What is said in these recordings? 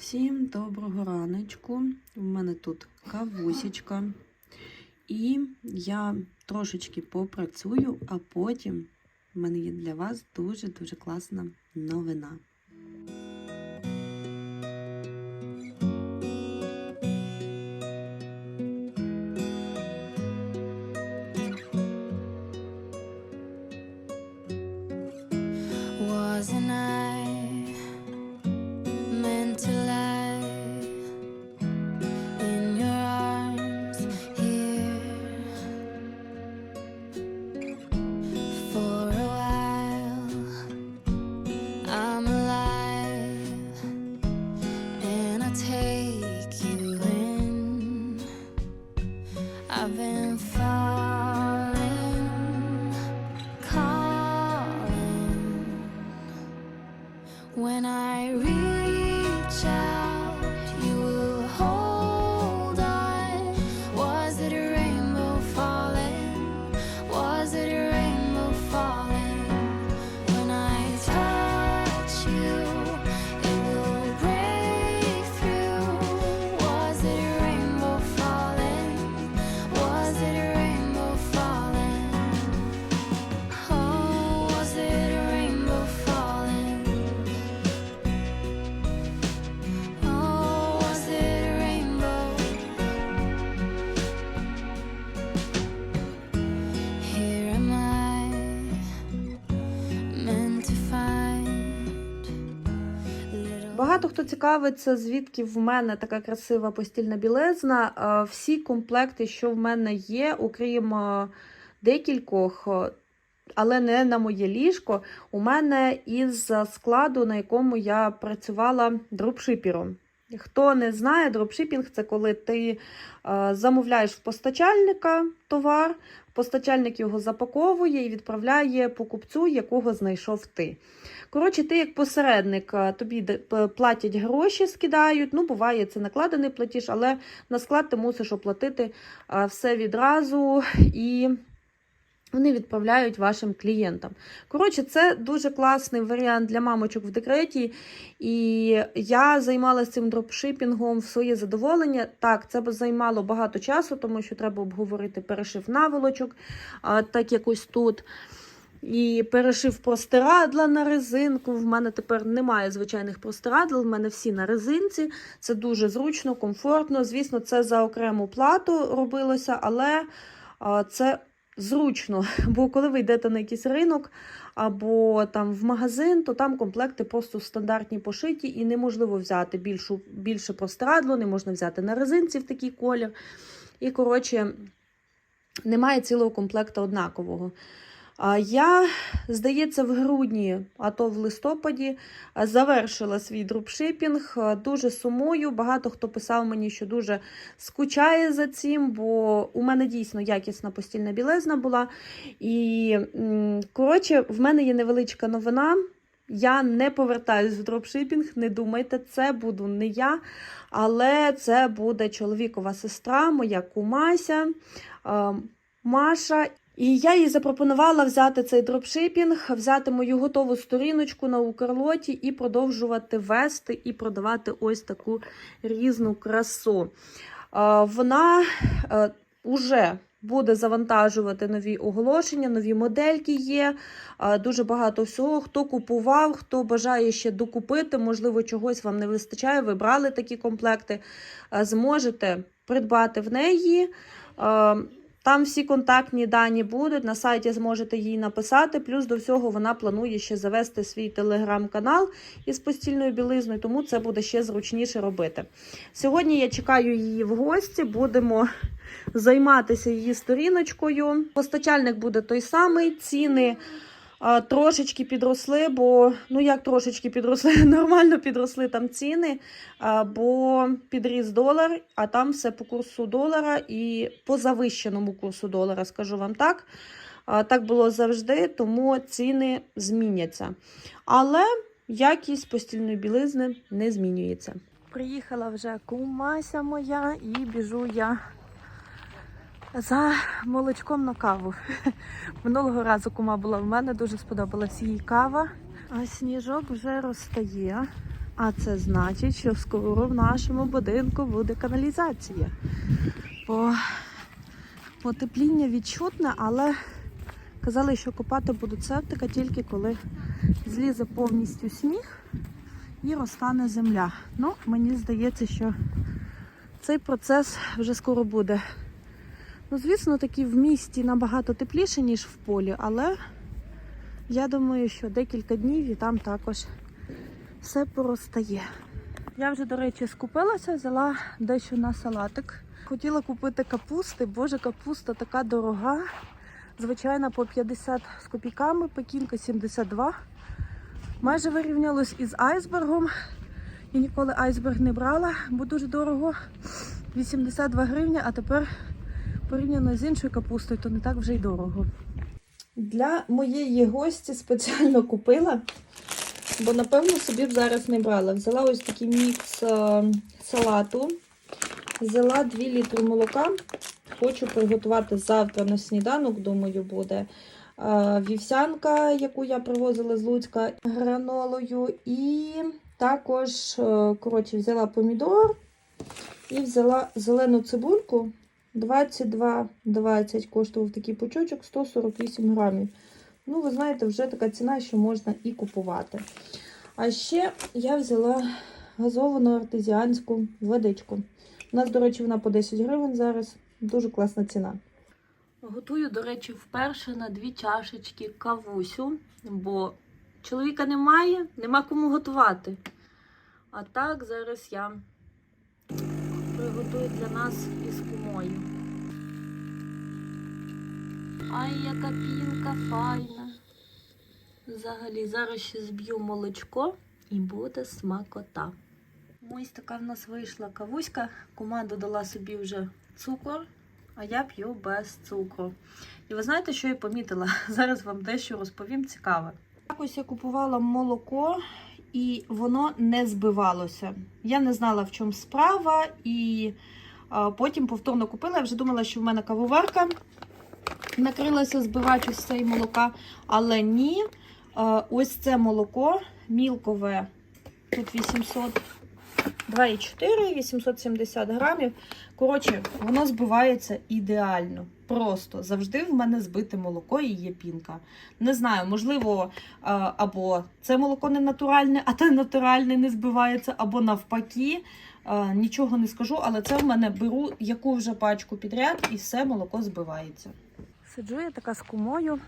Всім доброго раночку. У мене тут кавусічка. І я трошечки попрацюю, а потім в мене є для вас дуже-дуже класна новина. Хто цікавиться, звідки в мене така красива постільна білизна. Е, Всі комплекти, що в мене є, окрім е, декількох, е, але не на моє ліжко, у мене із складу, на якому я працювала дропшипером. Хто не знає, дропшипінг це коли ти е, замовляєш в постачальника товар, постачальник його запаковує і відправляє покупцю, якого знайшов ти. Коротше, ти як посередник, тобі платять гроші, скидають. Ну, буває, це накладений платіж, але на склад ти мусиш оплатити все відразу і. Вони відправляють вашим клієнтам. Коротше, це дуже класний варіант для мамочок в декреті. І я займалася цим дропшипінгом в своє задоволення. Так, це б займало багато часу, тому що треба обговорити перешив наволочок, так якось тут. І перешив простирадла на резинку. В мене тепер немає звичайних простирадл, в мене всі на резинці. Це дуже зручно, комфортно. Звісно, це за окрему плату робилося, але це зручно. Бо коли ви йдете на якийсь ринок або там в магазин, то там комплекти просто стандартні пошиті і неможливо взяти більшу, більше прострадло, не можна взяти на резинці в такий колір. І, коротше, немає цілого комплекту однакового. Я, здається, в грудні, а то в листопаді, завершила свій дропшипінг. Дуже сумую. Багато хто писав мені, що дуже скучає за цим, бо у мене дійсно якісна постільна білизна була. І, коротше, в мене є невеличка новина. Я не повертаюсь в дропшипінг, не думайте, це буду не я, але це буде чоловікова сестра, моя кумася, Маша. І я їй запропонувала взяти цей дропшипінг, взяти мою готову сторіночку на Укрлоті і продовжувати вести і продавати ось таку різну красу. Е, Вона вже буде завантажувати нові оголошення, нові модельки є. е, Дуже багато всього. Хто купував, хто бажає ще докупити, можливо, чогось вам не вистачає. Ви брали такі комплекти, е, зможете придбати в неї. Там всі контактні дані будуть, на сайті зможете їй написати. Плюс до всього вона планує ще завести свій телеграм-канал із постільною білизною, тому це буде ще зручніше робити. Сьогодні я чекаю її в гості, будемо займатися її сторіночкою. Постачальник буде той самий, ціни. Трошечки підросли, бо ну як трошечки підросли, нормально підросли там ціни, бо підріс долар, а там все по курсу долара і по завищеному курсу долара, скажу вам так. Так було завжди, тому ціни зміняться. Але якість постільної білизни не змінюється. Приїхала вже кумася моя і біжу я за молочком на каву. Минулого разу кума була в мене, дуже сподобалась їй кава. А сніжок вже розтає. А це значить, що скоро в нашому будинку буде каналізація. Бо потепління відчутне, але казали, що копати будуть септика тільки коли злізе повністю сніг і розтане земля. Ну, мені здається, що цей процес вже скоро буде. Ну, звісно, такі в місті набагато тепліше, ніж в полі, але я думаю, що декілька днів і там також все поростає. Я вже, до речі, скупилася, взяла дещо на салатик. Хотіла купити капусти. Боже, капуста така дорога. Звичайно, по 50 з копійками, пекінка 72. Майже вирівнялось із айсбергом. Я ніколи айсберг не брала, бо дуже дорого. 82 гривні, а тепер порівняно з іншою капустою, то не так вже й дорого. Для моєї гості спеціально купила, бо напевно собі б зараз не брала. Взяла ось такий мікс е, салату, взяла 2 літри молока. Хочу приготувати завтра на сніданок, думаю, буде е, вівсянка, яку я привозила з Луцька гранолою. І також е, коротше, взяла помідор і взяла зелену цибульку. 22,20 коштував такий пучочок 148 грамів. Ну, ви знаєте, вже така ціна, що можна і купувати. А ще я взяла газовану артезіанську водичку. У нас, до речі, вона по 10 гривень зараз. Дуже класна ціна. Готую, до речі, вперше на дві чашечки кавусю, бо чоловіка немає, нема кому готувати. А так зараз я приготую для нас із кумою. Ай, яка пінка файна. Взагалі, зараз ще зб'ю молочко і буде смакота. Ось така в нас вийшла кавуська. Кума додала собі вже цукор, а я п'ю без цукру. І ви знаєте, що я помітила? Зараз вам дещо розповім цікаве. Якось я купувала молоко, і воно не збивалося. Я не знала, в чому справа, і потім повторно купила. Я вже думала, що в мене кавоварка накрилася збивач ось цей молока, але ні. Ось це молоко мілкове. Тут 800. 2,4, 870 грамів. Коротше, воно збивається ідеально. Просто завжди в мене збите молоко і є пінка. Не знаю, можливо, або це молоко не натуральне, а те натуральне не збивається, або навпаки. Нічого не скажу, але це в мене беру яку вже пачку підряд, і все молоко збивається. Сиджу я така з кумою,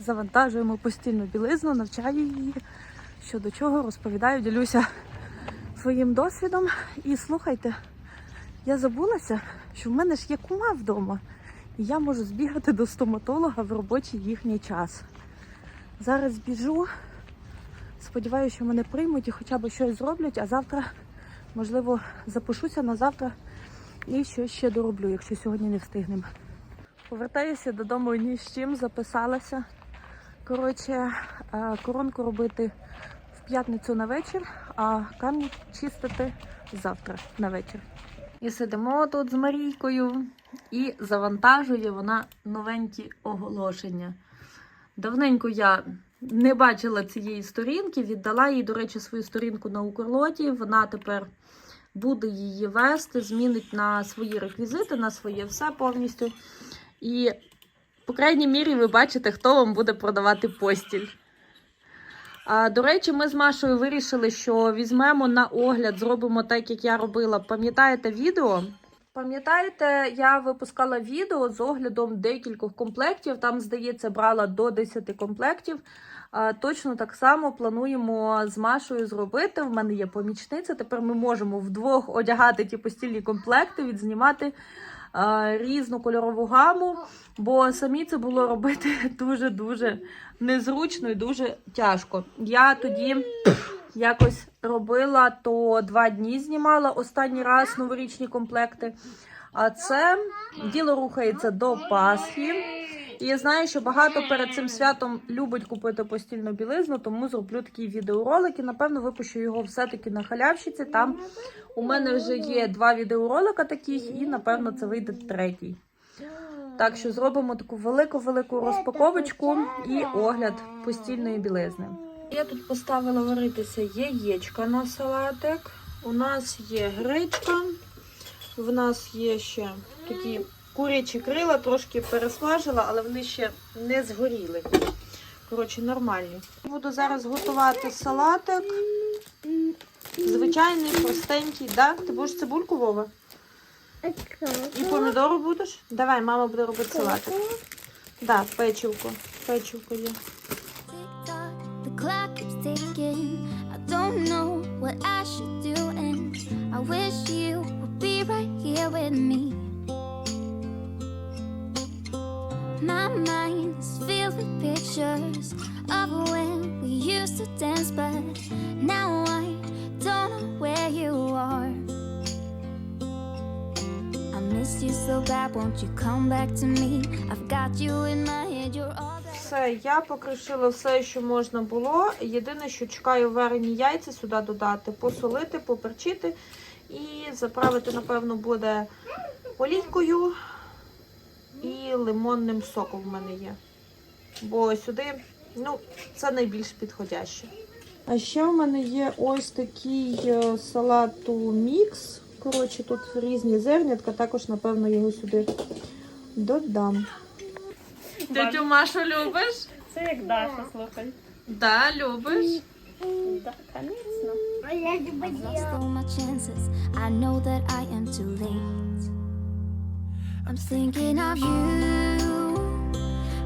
завантажуємо постільну білизну, навчаю її, що до чого розповідаю, ділюся своїм досвідом. І слухайте, я забулася, що в мене ж є кума вдома, і я можу збігати до стоматолога в робочий їхній час. Зараз біжу, сподіваюся, що мене приймуть і хоча б щось зроблять, а завтра, можливо, запишуся на завтра і щось ще дороблю, якщо сьогодні не встигнемо. Повертаюся додому ні з чим, записалася. Коротше, е, коронку робити п'ятницю на вечір, а камні чистити завтра на вечір. І сидимо тут з Марійкою і завантажує вона новенькі оголошення. Давненько я не бачила цієї сторінки, віддала їй, до речі, свою сторінку на Укрлоті. Вона тепер буде її вести, змінить на свої реквізити, на своє все повністю. І, по крайній мірі, ви бачите, хто вам буде продавати постіль. До речі, ми з Машою вирішили, що візьмемо на огляд, зробимо так, як я робила. Пам'ятаєте відео? Пам'ятаєте, я випускала відео з оглядом декількох комплектів. Там, здається, брала до 10 комплектів. Точно так само плануємо з Машою зробити. В мене є помічниця. Тепер ми можемо вдвох одягати ті постільні комплекти, відзнімати різну кольорову гаму, бо самі це було робити дуже-дуже незручно і дуже тяжко. Я тоді якось робила, то два дні знімала останній раз новорічні комплекти. А це діло рухається до Пасхи. І я знаю, що багато перед цим святом любить купити постільну білизну, тому зроблю такий відеоролик і напевно випущу його все-таки на халявщиці. Там у мене вже є два відеоролика таких, і напевно це вийде третій. Так що зробимо таку велику-велику розпаковочку і огляд постільної білизни. Я тут поставила варитися яєчка на салатик. У нас є гречка. В нас є ще такі курячі крила, трошки пересмажила, але вони ще не згоріли. Коротше, нормальні. Буду зараз готувати салатик. Звичайний, простенький, да? Ти будеш цибульку, Вова? І помідору будеш? Давай, мама буде робити салатик. Да, печивку. Печивку є. My mind is filled with pictures of when we used to dance, but now I you so bad, won't you come back to me? I've got you in my head, you're all that. Все, я покришила все, що можна було. Єдине, що чекаю варені яйця сюди додати, посолити, поперчити і заправити, напевно, буде олійкою і лимонним соком в мене є. Бо сюди, ну, це найбільш підходяще. А ще в мене є ось такий е, салату мікс. Коротше, тут різні зернятка, також, напевно, його сюди додам. Тетю Машу любиш? Це як Даша, слухай. Да, любиш. Да, звісно. I've lost all my chances. I know that I am too late. I'm thinking of you.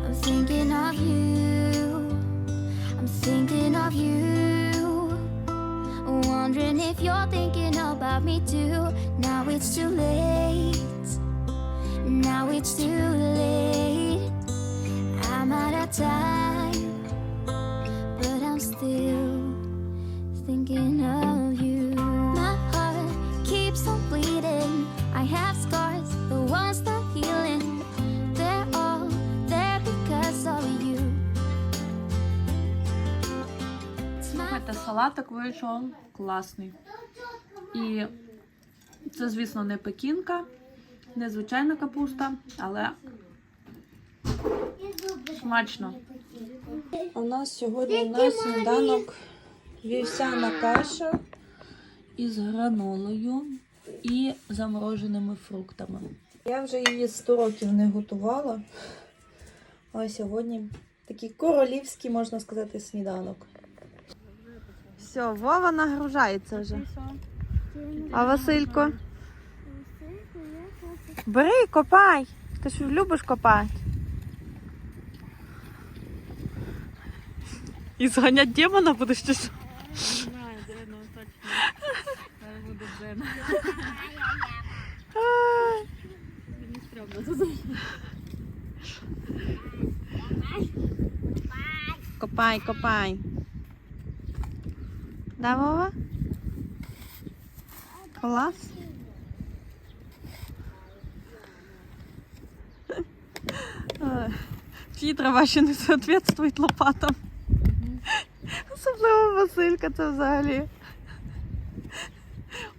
I'm thinking of you. I'm thinking of you. Wondering if you're thinking about me too. Now it's too late. Now it's too late. Салатик вийшов класний. І це, звісно, не пекінка, не звичайна капуста, але смачно. У нас сьогодні на сніданок вівсяна каша із гранолою і замороженими фруктами. Я вже її 100 років не готувала. А сьогодні такий королівський, можна сказати, сніданок. Все, Вова нагружається вже. А Василько? Бери, копай. Ти ж любиш копати. І зганять демона будеш чи що? Не знаю, Дзена, точно. Зараз буде Дзена. Мені стрьомно тут. Копай, копай. Да, Вова? Клас. Чиї трава ще не соответствует лопатам. Особливо Василька це взагалі.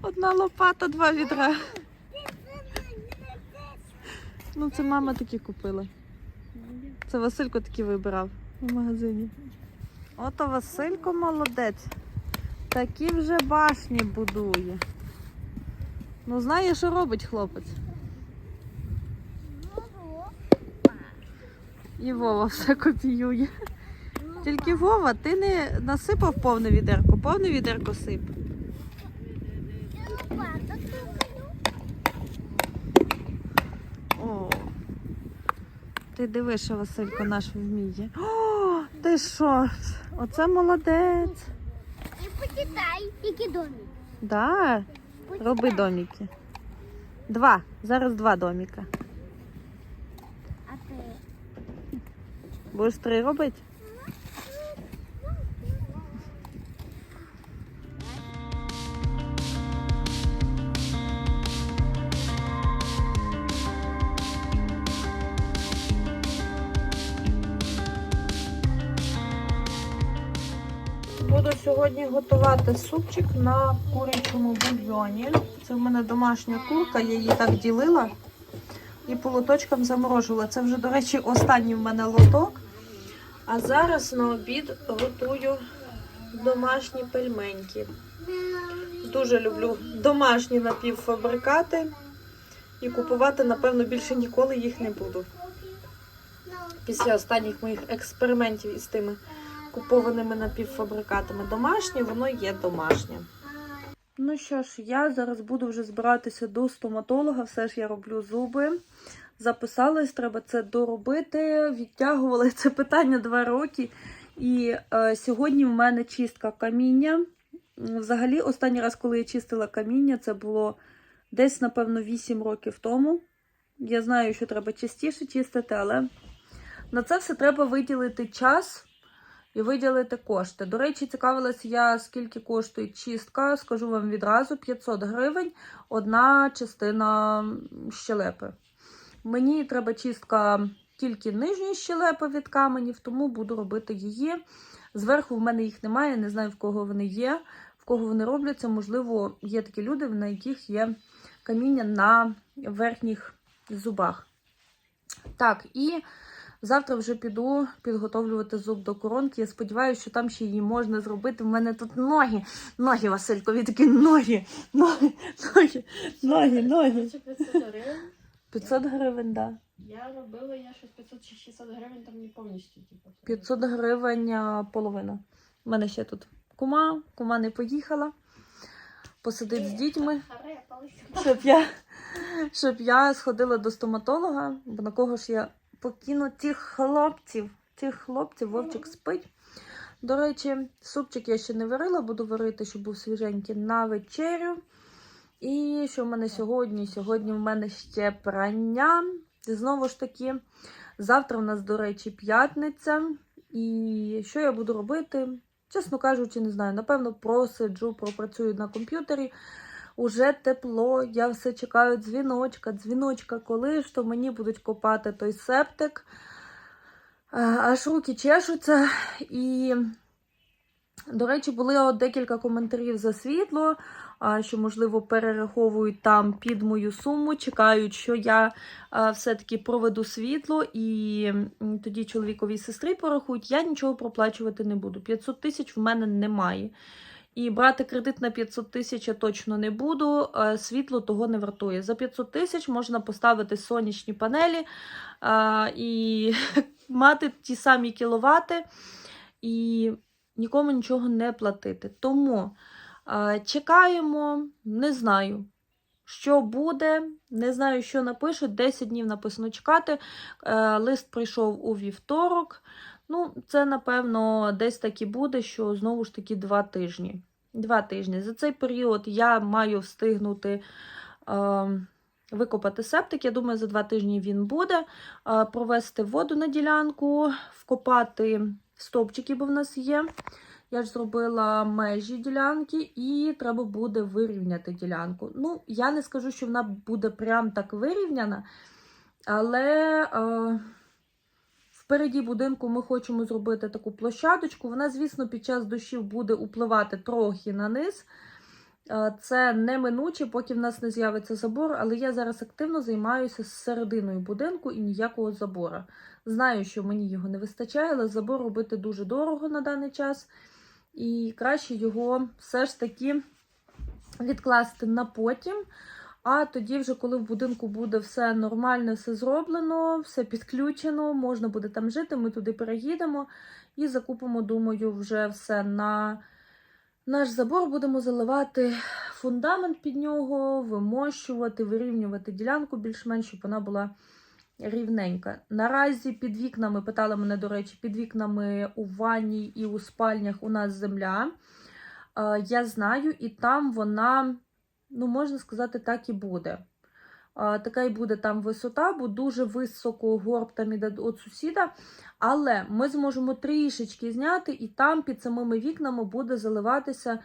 Одна лопата, два відра. Ну, це мама такі купила. Це Василько такі вибирав в магазині. Ото Василько молодець. Такі вже башні будує. Ну, знає, що робить хлопець. І Вова все копіює. Тільки Вова, ти не насипав повне відерко, повне відерко сип. О, ти диви, що Василько наш вміє. О, ти що? Оце молодець. І почитай, які домики. Да, роби домики. Два. Зараз два доміка. А ти Будеш три робити? Сьогодні готувати супчик на курячому бульйоні. Це в мене домашня курка, я її так ділила і по лоточкам заморожувала. Це вже, до речі, останній в мене лоток. А зараз на обід готую домашні пельменьки. Дуже люблю домашні напівфабрикати. І купувати, напевно, більше ніколи їх не буду. Після останніх моїх експериментів із тими купованими напівфабрикатами домашнє, воно є домашнє. Ну що ж, я зараз буду вже збиратися до стоматолога. Все ж я роблю зуби. Записалась, треба це доробити. Відтягували це питання два роки. І е, сьогодні в мене чистка каміння. Взагалі, останній раз, коли я чистила каміння, це було десь, напевно, 8 років тому. Я знаю, що треба частіше чистити, але на це все треба виділити час і виділити кошти. До речі, цікавилася я, скільки коштує чистка. Скажу вам відразу: 500 гривень одна частина щелепи. Мені треба чистка тільки нижньої щелепи від каменів, тому буду робити її. Зверху в мене їх немає, не знаю в кого вони є, в кого вони робляться. Можливо, є такі люди, на яких є каміння на верхніх зубах. Так, і завтра вже піду підготовлювати зуб до коронки. Я сподіваюся, що там ще її можна зробити. В мене тут ноги, ноги, Василькові, такі ноги, ноги, ноги, ноги, ноги. Це 500 гривень. 500 гривень, так. Я робила, я щось 500 чи 600 гривень там не повністю. Типу. 500 гривень половина. У мене ще тут кума, кума не поїхала. Посидить з дітьми, щоб я, щоб я сходила до стоматолога, бо на кого ж я покину тих хлопців. Тих хлопців Вовчик спить. До речі, супчик я ще не варила, буду варити, щоб був свіженький на вечерю. І що в мене сьогодні? Сьогодні в мене ще прання. Знову ж таки, завтра в нас, до речі, п'ятниця. І що я буду робити? Чесно кажучи, не знаю. Напевно, просиджу, пропрацюю на комп'ютері. Уже тепло, я все чекаю дзвіночка, дзвіночка, коли ж то мені будуть копати той септик. Е, Аж руки чешуться. І, до речі, були от декілька коментарів за світло, що, можливо, перераховують там під мою суму, чекають, що я все-таки проведу світло, і тоді чоловікові сестри порахують. Я нічого проплачувати не буду. 500 тисяч в мене немає. І брати кредит на 500 тисяч я точно не буду. е, Світло того не вартує. За 500 тисяч можна поставити сонячні панелі а, і мати ті самі кіловати і нікому нічого не платити. Тому а, чекаємо, не знаю. Що буде, не знаю, що напишуть. 10 днів написано чекати. Е, Лист прийшов у вівторок. Ну, це, напевно, десь так і буде, що знову ж таки два тижні. Два тижні. За цей період я маю встигнути е, викопати септик. Я думаю, за два тижні він буде. Е, провести воду на ділянку, вкопати стовпчики, бо в нас є. Я ж зробила межі ділянки, і треба буде вирівняти ділянку. Ну, я не скажу, що вона буде прям так вирівняна, але. Е, Впереді будинку ми хочемо зробити таку площадочку. Вона, звісно, під час дощів буде впливати трохи на низ. Е, Це неминуче, поки в нас не з'явиться забор, але я зараз активно займаюся з серединою будинку і ніякого забора. Знаю, що мені його не вистачає, але забор робити дуже дорого на даний час. І краще його все ж таки відкласти на потім. А тоді, вже коли в будинку буде все нормально, все зроблено, все підключено, можна буде там жити, ми туди переїдемо і закупимо, думаю, вже все на наш забор. Будемо заливати фундамент під нього, вимощувати, вирівнювати ділянку більш-менш, щоб вона була рівненька. Наразі під вікнами, питали мене, до речі, під вікнами у ванні і у спальнях у нас земля. Е, Я знаю, і там вона ну, можна сказати, так і буде. Така і буде там висота, бо дуже високо горб там іде від сусіда. Але ми зможемо трішечки зняти, і там під самими вікнами буде заливатися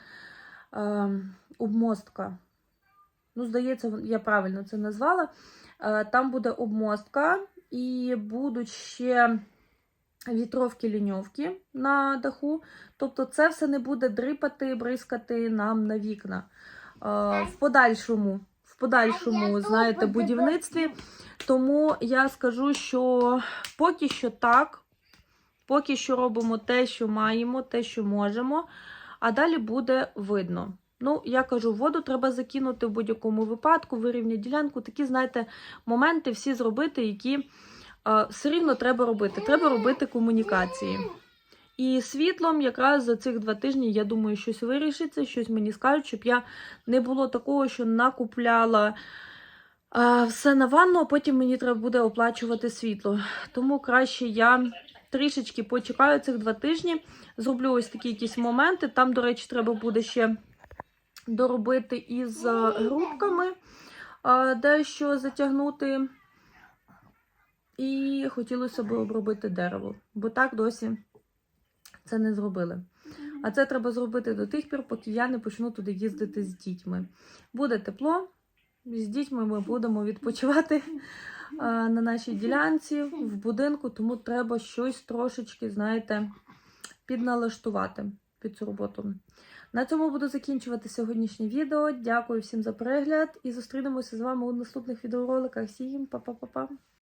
е, обмостка. Ну, здається, я правильно це назвала. Е, там буде обмостка, і будуть ще вітровки ліньовки на даху. Тобто, це все не буде дрипати, бризкати нам на вікна. Е, в подальшому, в подальшому, знаєте, будівництві. Тому я скажу, що поки що так, поки що робимо те, що маємо, те, що можемо. а далі буде видно. Ну, я кажу, воду треба закинути в будь-якому випадку, вирівняти ділянку. Такі, знаєте, моменти всі зробити, які е, все рівно треба робити. Треба робити комунікації. І світлом якраз за цих два тижні, я думаю, щось вирішиться, щось мені скажуть, щоб я не було такого, що накупляла а, все на ванну, а потім мені треба буде оплачувати світло. Тому краще я трішечки почекаю цих два тижні, зроблю ось такі якісь моменти. Там, до речі, треба буде ще доробити із а, грубками, а, дещо затягнути. І хотілося б обробити дерево, бо так досі це не зробили. А це треба зробити до тих пір, поки я не почну туди їздити з дітьми. Буде тепло, з дітьми ми будемо відпочивати на нашій ділянці в будинку, тому треба щось трошечки, знаєте, підналаштувати під цю роботу. На цьому буду закінчувати сьогоднішнє відео. Дякую всім за перегляд і зустрінемося з вами у наступних відеороликах. Всім па-па-па-па!